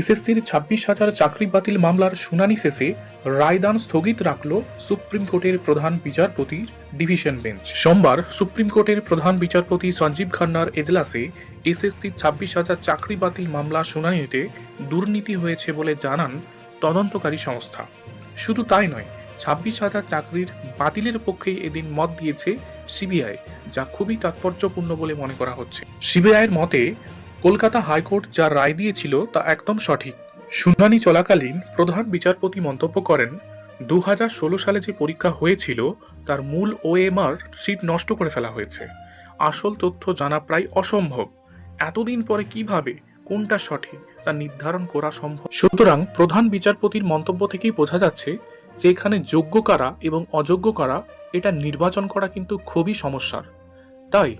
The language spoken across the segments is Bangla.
এসএসসির ছাব্বিশ হাজার চাকরি বাতিল মামলার শুনানি শেষে রায়দান স্থগিত রাখল সুপ্রিম কোর্টের প্রধান বিচারপতির ডিভিশন বেঞ্চ। সোমবার সুপ্রিম কোর্টের প্রধান বিচারপতি সঞ্জীব খান্নার এজলাসে এসএসসির ছাব্বিশ হাজার চাকরি বাতিল মামলা শুনানিতে দুর্নীতি হয়েছে বলে জানান তদন্তকারী সংস্থা। শুধু তাই নয়, ছাব্বিশ হাজার চাকরির বাতিলের পক্ষে এদিন মত দিয়েছে সিবিআই, যা খুবই তাৎপর্যপূর্ণ বলে মনে করা হচ্ছে। সিবিআইয়ের মতে কলকাতা হাইকোর্ট যা রায় দিয়েছিল তা একদম সঠিক। শুনানি চলাকালীন প্রধান বিচারপতি মন্তব্য করেন দু হাজার ষোলো সালে যে পরীক্ষা হয়েছিল, তার মূল ওএমআর সিট নষ্ট করে ফেলা হয়েছে। আসল তথ্য জানা প্রায় অসম্ভব। এতদিন পরে কীভাবে, কোনটা সঠিক, তা নির্ধারণ করা সম্ভব? সুতরাং প্রধান বিচারপতির মন্তব্য থেকেই বোঝা যাচ্ছে যে এখানে যোগ্য কারা এবং অযোগ্য কারা, এটা নির্বাচন করা কিন্তু খুবই সমস্যার। তাই,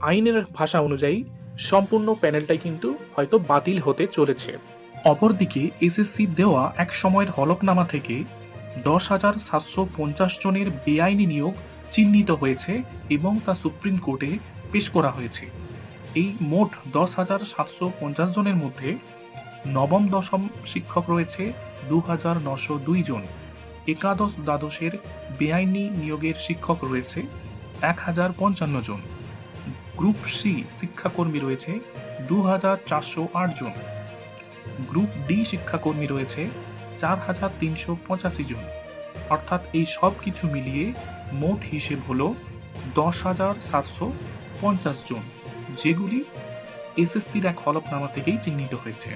আইনের ভাষা অনুযায়ী সম্পূর্ণ প্যানেলটাই কিন্তু হয়তো বাতিল হতে চলেছে। অপরদিকে এসএসসি দেওয়া এক সময়ের হলফনামা থেকে দশ হাজার সাতশো পঞ্চাশ জনের বেআইনি নিয়োগ চিহ্নিত হয়েছে এবং তা সুপ্রিম কোর্টে পেশ করা হয়েছে। এই মোট দশ হাজার সাতশো পঞ্চাশ জনের মধ্যে নবম দশম শিক্ষক রয়েছে দু হাজার নশো দুই জন। একাদশ দ্বাদশের বেআইনি নিয়োগের শিক্ষক রয়েছে এক হাজার পঞ্চান্ন জন। গ্রুপ সি শিক্ষাকর্মী রয়েছে দু হাজার চারশো আট জন। গ্রুপ ডি শিক্ষাকর্মী রয়েছে চার হাজার তিনশো পঁচাশি জন। অর্থাৎ এই সব কিছু মিলিয়ে মোট হিসেব হল দশ হাজার সাতশো পঞ্চাশ জন, যেগুলি এসএসসির এক হলফনামা থেকেই চিহ্নিত হয়েছে।